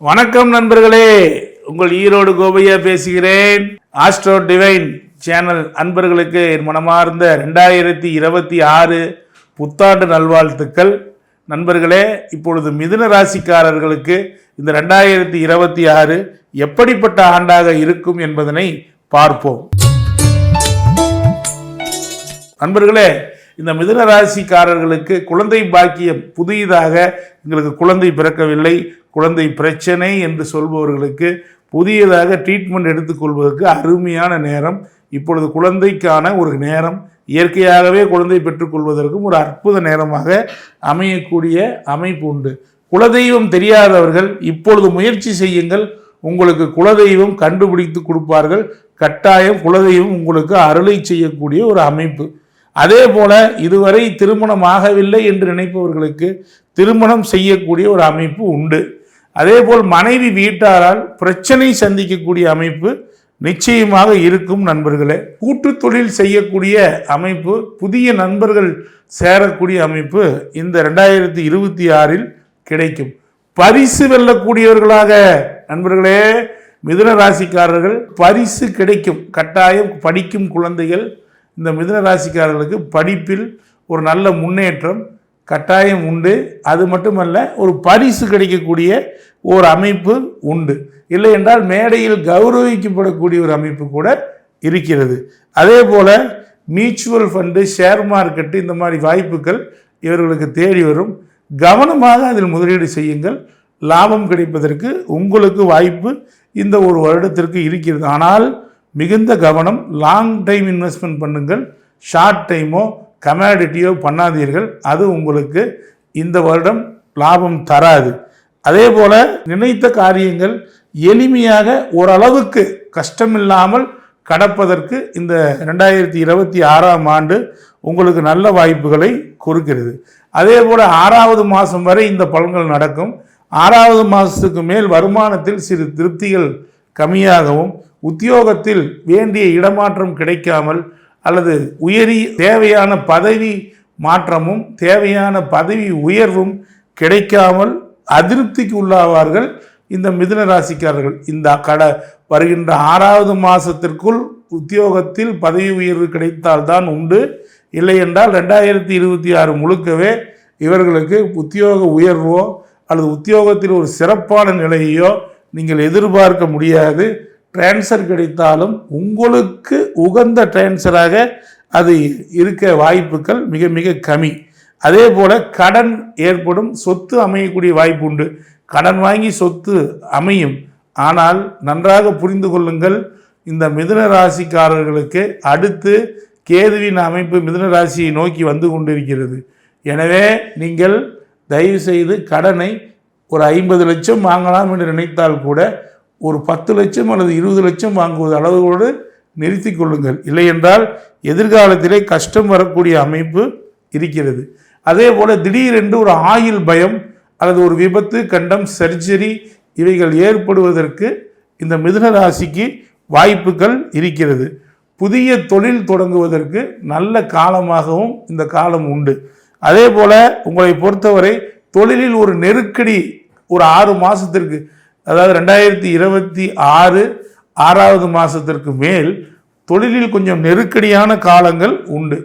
வணக்கம் நண்பர்களே. உங்கள் ஈரோடு கோபையா பேசுகிறேன். ஆஸ்ட்ரோ டிவைன் சேனல் அன்பர்களுக்கு என் மனமார்ந்த ரெண்டாயிரத்தி இருபத்தி ஆறு புத்தாண்டு நல்வாழ்த்துக்கள். நண்பர்களே இப்பொழுது மிதுன ராசிக்காரர்களுக்கு இந்த ரெண்டாயிரத்தி இருபத்தி ஆறு எப்படிப்பட்ட ஆண்டாக இருக்கும் என்பதனை பார்ப்போம். நண்பர்களே இந்த மிதுன ராசிக்காரர்களுக்கு குழந்தை பாக்கியம் புதியதாக எங்களுக்கு குழந்தை பிறக்கவில்லை குழந்தை பிரச்சனை என்று சொல்பவர்களுக்கு புதியதாக ட்ரீட்மெண்ட் எடுத்துக்கொள்வதற்கு அருமையான நேரம். இப்பொழுது குழந்தைக்கான ஒரு நேரம். இயற்கையாகவே குழந்தை பெற்றுக்கொள்வதற்கும் ஒரு அற்புத நேரமாக அமையக்கூடிய அமைப்பு உண்டு. குலதெய்வம் தெரியாதவர்கள் இப்பொழுது முயற்சி செய்யுங்கள். உங்களுக்கு குலதெய்வம் கண்டுபிடித்து கொடுப்பார்கள். கட்டாயம் குலதெய்வம் உங்களுக்கு அருளை செய்யக்கூடிய ஒரு அமைப்பு. அதே போல இதுவரை திருமணம் ஆகவில்லை என்று நினைப்பவர்களுக்கு திருமணம் செய்யக்கூடிய ஒரு அமைப்பு உண்டு. அதே போல் மனைவி வீட்டாரால் பிரச்சனை சந்திக்கக்கூடிய அமைப்பு நிச்சயமாக இருக்கும் நண்பர்களே. கூட்டு தொழில் செய்யக்கூடிய அமைப்பு புதிய நண்பர்கள் சேரக்கூடிய அமைப்பு இந்த ரெண்டாயிரத்தி இருபத்தி ஆறில் கிடைக்கும். பரிசு வெல்லக்கூடியவர்களாக நண்பர்களே மிதுன ராசிக்காரர்கள் பரிசு கிடைக்கும். கட்டாயம் படிக்கும் குழந்தைகள் இந்த மிதுன ராசிக்காரர்களுக்கு படிப்பில் ஒரு நல்ல முன்னேற்றம் கட்டாயம் உண்டு. அது மட்டுமல்ல ஒரு பரிசு கிடைக்கக்கூடிய ஒரு அமைப்பு உண்டு. இல்லை என்றால் மேடையில் கௌரவிக்கப்படக்கூடிய ஒரு அமைப்பு கூட இருக்கிறது. அதே போல் மியூச்சுவல் ஃபண்டு ஷேர் மார்க்கெட்டு இந்த மாதிரி வாய்ப்புகள் இவர்களுக்கு தேடி வரும். கவனமாக அதில் முதலீடு செய்யுங்கள். லாபம் கிடைப்பதற்கு உங்களுக்கு வாய்ப்பு இந்த ஒரு வருடத்திற்கு இருக்கிறது. ஆனால் மிகுந்த கவனம் லாங் டைம் இன்வெஸ்ட்மெண்ட் பண்ணுங்கள். ஷார்ட் டைமோ கமாடிட்டியோ பண்ணாதீர்கள். அது உங்களுக்கு இந்த வருடம் லாபம் தராது. அதே போல் நினைத்த காரியங்கள் எளிமையாக ஓரளவுக்கு கஷ்டமில்லாமல் கடப்பதற்கு இந்த ரெண்டாயிரத்தி இருபத்தி ஆறாம் ஆண்டு உங்களுக்கு நல்ல வாய்ப்புகளை கொடுக்கிறது. அதே போல் ஆறாவது மாதம் வரை இந்த பலன்கள் நடக்கும். ஆறாவது மாதத்துக்கு மேல் வருமானத்தில் சிறு திருப்திகள் கம்மியாகவும் உத்தியோகத்தில் வேண்டிய இடமாற்றம் கிடைக்காமல் அல்லது உயரி தேவையான பதவி மாற்றமும் தேவையான பதவி உயர்வும் கிடைக்காமல் அதிருப்திக்கு உள்ளாவார்கள் இந்த மிதுன ராசிக்காரர்கள். இந்த கட வருகின்ற ஆறாவது மாதத்திற்குள் உத்தியோகத்தில் பதவி உயர்வு கிடைத்தால்தான் உண்டு. இல்லை என்றால் ரெண்டாயிரத்தி இருபத்தி ஆறு முழுக்கவே இவர்களுக்கு உத்தியோக உயர்வோ அல்லது உத்தியோகத்தில் ஒரு சிறப்பான நிலையையோ நீங்கள் எதிர்பார்க்க முடியாது. டிரான்சர் கிடைத்தாலும் உங்களுக்கு உகந்த டிரான்சராக அது இருக்க வாய்ப்புகள் மிக மிக கம்மி. அதே போல் கடன் ஏற்படும் சொத்து அமையக்கூடிய வாய்ப்பு உண்டு. கடன் வாங்கி சொத்து அமையும். ஆனால் நன்றாக புரிந்து கொள்ளுங்கள் இந்த மிதுன ராசிக்காரர்களுக்கு அடுத்து கேதுவின் அமைப்பு மிதுன ராசியை நோக்கி வந்து கொண்டிருக்கிறது. எனவே நீங்கள் தயவு செய்து கடனை ஒரு ஐம்பது லட்சம் வாங்கலாம் என்று நினைத்தால் கூட ஒரு பத்து லட்சம் அல்லது இருபது லட்சம் வாங்குவது அளவோடு நிறுத்தி கொள்ளுங்கள். இல்லையென்றால் எதிர்காலத்திலே கஷ்டம் வரக்கூடிய அமைப்பு இருக்கிறது. அதே போல் திடீரென்று ஒரு ஆயுள் பயம் அல்லது ஒரு விபத்து கண்டம் சர்ஜரி இவைகள் ஏற்படுவதற்கு இந்த மிதுன ராசிக்கு வாய்ப்புகள் இருக்கிறது. புதிய தொழில் தொடங்குவதற்கு நல்ல காலமாகவும் இந்த காலம் உண்டு. அதே போல் உங்களை பொறுத்தவரை தொழிலில் ஒரு நெருக்கடி ஒரு ஆறு மாதத்திற்கு அதாவது ரெண்டாயிரத்தி இருபத்தி ஆறு ஆறாவது மாதத்திற்கு மேல் தொழிலில் கொஞ்சம் நெருக்கடியான காலங்கள் உண்டு.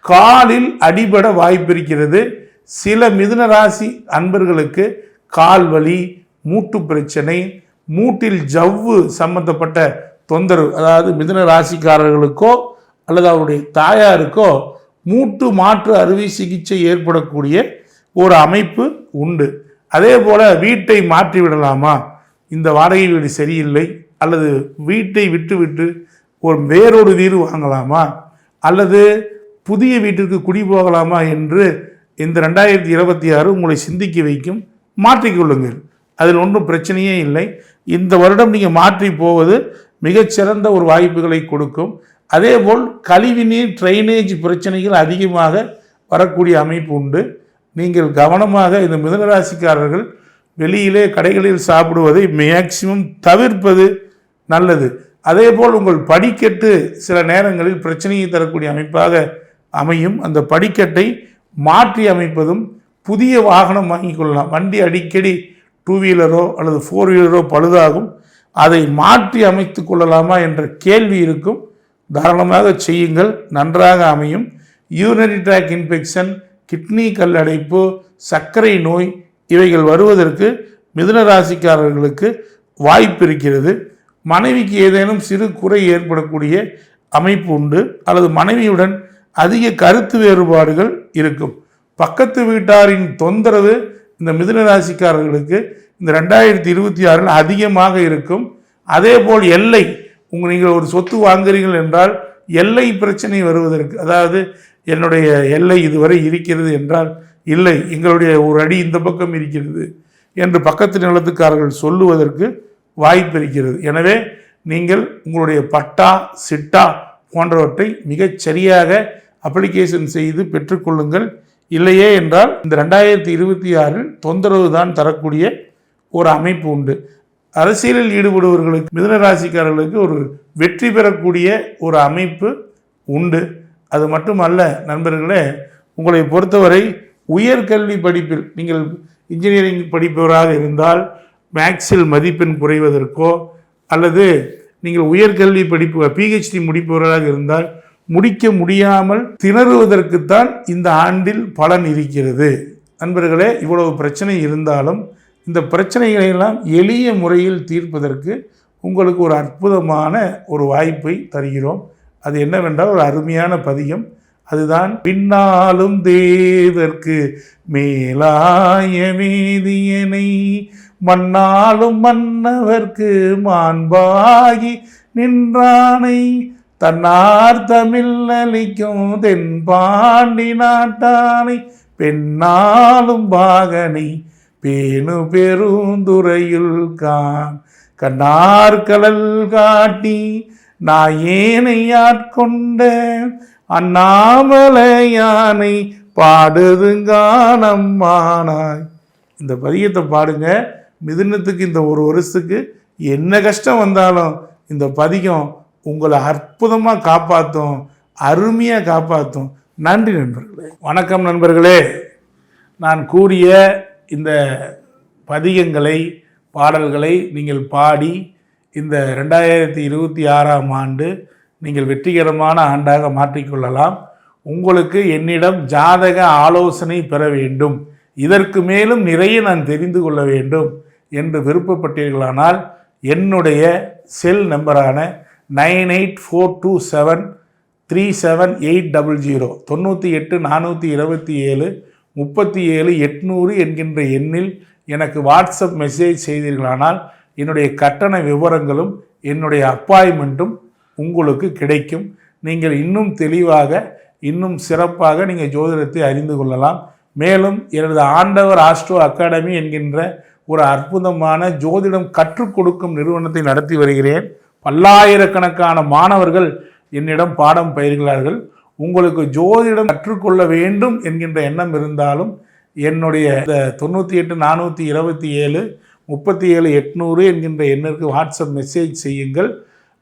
காலில் அடிபட வாய்ப்பிருக்கிறது. சில மிதுன ராசி அன்பர்களுக்கு கால் வலி மூட்டு பிரச்சனை மூட்டில் ஜவ்வு சம்பந்தப்பட்ட தொந்தரவு அதாவது மிதுன ராசிக்காரர்களுக்கோ அல்லது அவருடைய தாயாருக்கோ மூட்டு மாற்று அறுவை சிகிச்சை ஏற்படக்கூடிய ஒரு அமைப்பு உண்டு. அதே போல் வீட்டை மாற்றி விடலாமா? இந்த வாடகை வீடு சரியில்லை அல்லது வீட்டை விட்டுவிட்டு ஒரு வேறொரு வீடு வாங்கலாமா? அல்லது புதிய வீட்டிற்கு குடி போகலாமா என்று இந்த ரெண்டாயிரத்தி இருபத்தி ஆறு உங்களை சிந்திக்க வைக்கும் மாற்றிக்கொள்ளுங்கள் அதில் ஒன்றும் பிரச்சனையே இல்லை. இந்த வருடம் நீங்கள் மாற்றி போவது மிகச்சிறந்த ஒரு வாய்ப்புகளை கொடுக்கும். அதேபோல் கழிவுநீர் ட்ரைனேஜ் பிரச்சனைகள் அதிகமாக வரக்கூடிய அமைப்பு உண்டு. நீங்கள் கவனமாக இந்த மிதனராசிக்காரர்கள் வெளியிலே கடைகளில் சாப்பிடுவதை மேக்சிமம் தவிர்ப்பது நல்லது. அதே போல் உங்கள் படிக்கட்டு சில நேரங்களில் பிரச்சனையை தரக்கூடிய அமைப்பாக அமையும். அந்த படிக்கட்டை மாற்றி அமைப்பதும் புதிய வாகனம் வாங்கி கொள்ளலாம். வண்டி அடிக்கடி டூ வீலரோ அல்லது ஃபோர் வீலரோ பழுதாகும். அதை மாற்றி அமைத்து கொள்ளலாமா என்ற கேள்வி இருக்கும். தாராளமாக செய்யுங்கள். நன்றாக அமையும். யூரினரி ட்ராக் இன்ஃபெக்ஷன் கிட்னி கல்லடைப்பு சர்க்கரை நோய் இவைகள் வருவதற்கு மிதுன ராசிக்காரர்களுக்கு வாய்ப்பு இருக்கிறது. மனைவிக்கு ஏதேனும் சிறு குறை ஏற்படக்கூடிய அமைப்பு உண்டு. அல்லது மனைவியுடன் அதிக கருத்து வேறுபாடுகள் இருக்கும். பக்கத்து வீட்டாரின் தொந்தரவு இந்த மிதுன ராசிக்காரர்களுக்கு இந்த ரெண்டாயிரத்தி இருபத்தி ஆறில் அதிகமாக இருக்கும். அதே போல் எல்லை உங்கள் நீங்கள் ஒரு சொத்து வாங்குறீர்கள் என்றால் எல்லை பிரச்சனை வருவதற்கு அதாவது என்னுடைய எல்லை இதுவரை இருக்கிறது என்றால் இல்லை எங்களுடைய ஒரு அடி இந்த பக்கம் இருக்கிறது என்று பக்கத்து நிலத்துக்காரர்கள் சொல்லுவதற்கு வாய்ப்பு இருக்கிறது. எனவே நீங்கள் உங்களுடைய பட்டா சிட்டா போன்றவற்றை மிகச் சரியாக அப்ளிகேஷன் செய்து பெற்றுக்கொள்ளுங்கள். இல்லையே என்றால் இந்த ரெண்டாயிரத்தி இருபத்தி ஆறில் தொந்தரவு தான் தரக்கூடிய ஒரு அமைப்பு உண்டு. அரசியலில் ஈடுபடுபவர்களுக்கு மிதனராசிக்காரர்களுக்கு ஒரு வெற்றி பெறக்கூடிய ஒரு அமைப்பு உண்டு. அது மட்டுமல்ல நண்பர்களே உங்களை பொறுத்தவரை உயர்கல்வி படிப்பில் நீங்கள் இன்ஜினியரிங் படிப்பவராக இருந்தால் மேக்ஸில் மதிப்பெண் குறைவதற்கோ அல்லது நீங்கள் உயர்கல்வி படிப்பு பிஹெச்டி முடிப்பவராக இருந்தால் முடிக்க முடியாமல் திணறுவதற்குத்தான் இந்த ஆண்டில் பலன் இருக்கிறது. நண்பர்களே இவ்வளவு பிரச்சனை இருந்தாலும் இந்த பிரச்சனைகளை எல்லாம் எளிய முறையில் தீர்ப்பதற்கு உங்களுக்கு ஒரு அற்புதமான ஒரு வாய்ப்பை தருகிறோம். அது என்னவென்றால் ஒரு அருமையான பதியம் அதுதான் பின்னாலும் தேவர்க்கு மேலாய வேதியனை மண்ணாலும் மன்னவர்க்கு மாண்பாகி நின்றானை தன்னார் தமிழ்லளிக்கும் தென்பாண்டி நாட்டானை பெண்ணாலும் பாகனை பேணு பெருந்துறையுள் கான் கண்ணார் கடல் காட்டி நாயேனை ஆட்கொண்ட அண்ணாமலையானை பாடுதுங்கானம்மானாய். இந்த பதியத்தை பாடுங்க. மிதுனத்துக்கு இந்த ஒரு வருஷத்துக்கு என்ன கஷ்டம் வந்தாலும் இந்த பதிகம் உங்களை அற்புதமாக காப்பாற்றும் அருமையாக காப்பாற்றும் நன்றி நண்பர்களே. வணக்கம் நண்பர்களே. நான் கூறிய இந்த பதிகங்களை பாடல்களை நீங்கள் பாடி இந்த ரெண்டாயிரத்தி இருபத்தி ஆறாம் ஆண்டு நீங்கள் வெற்றிகரமான ஆண்டாக மாற்றிக்கொள்ளலாம். உங்களுக்கு என்னிடம் ஜாதக ஆலோசனை பெற வேண்டும். இதற்கு மேலும் நிறைய நான் தெரிந்து கொள்ள வேண்டும் என்று விருப்பப்பட்டீர்களானால் என்னுடைய cell நம்பரான nine eight four two seven three seven eight double zero தொண்ணூற்றி எட்டு நானூற்றி இருபத்தி ஏழு முப்பத்தி ஏழு எட்நூறு என்கின்ற எண்ணில் எனக்கு வாட்ஸ்அப் மெசேஜ் செய்தீர்களானால் என்னுடைய கட்டண விவரங்களும் என்னுடைய அப்பாயின்மெண்ட்டும் உங்களுக்கு கிடைக்கும். நீங்கள் இன்னும் தெளிவாக இன்னும் சிறப்பாக நீங்கள் ஜோதிடத்தை அறிந்து கொள்ளலாம். மேலும் எனது ஆண்டவர் ஆஸ்ட்ரோ அகாடமி என்கின்ற ஒரு அற்புதமான ஜோதிடம் கற்றுக் கொடுக்கும் நிறுவனத்தை நடத்தி வருகிறேன். பல்லாயிரக்கணக்கான மாணவர்கள் என்னிடம் பாடம் பயிர்கிறார்கள் உங்களுக்கு ஜோதிடம் கற்றுக்கொள்ள வேண்டும் என்கின்ற எண்ணம் இருந்தாலும் என்னுடைய இந்த தொண்ணூற்றி எட்டு நானூற்றி இருபத்தி ஏழு முப்பத்தி ஏழு எட்நூறு என்கின்ற எண்ணிற்கு வாட்ஸ்அப் மெசேஜ் செய்யுங்கள்.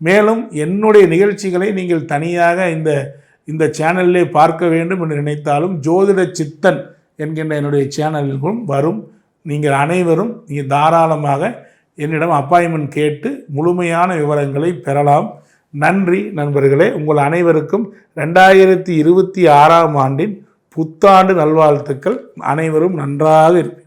மேலும் என்னுடைய நிகழ்ச்சிகளை நீங்கள் தனியாக இந்த இந்த சேனலிலே பார்க்க வேண்டும் என்று நினைத்தாலும் ஜோதிட சித்தன் என்கின்ற என்னுடைய சேனலுக்கும் வரும். நீங்கள் அனைவரும் நீங்கள் தாராளமாக என்னிடம் அப்பாயின்மெண்ட் கேட்டு முழுமையான விவரங்களை பெறலாம். நன்றி நண்பர்களே. உங்கள் அனைவருக்கும் ரெண்டாயிரத்தி இருபத்தி ஆறாம் ஆண்டின் புத்தாண்டு நல்வாழ்த்துக்கள். அனைவரும் நன்றாக இருப்பீர்கள்.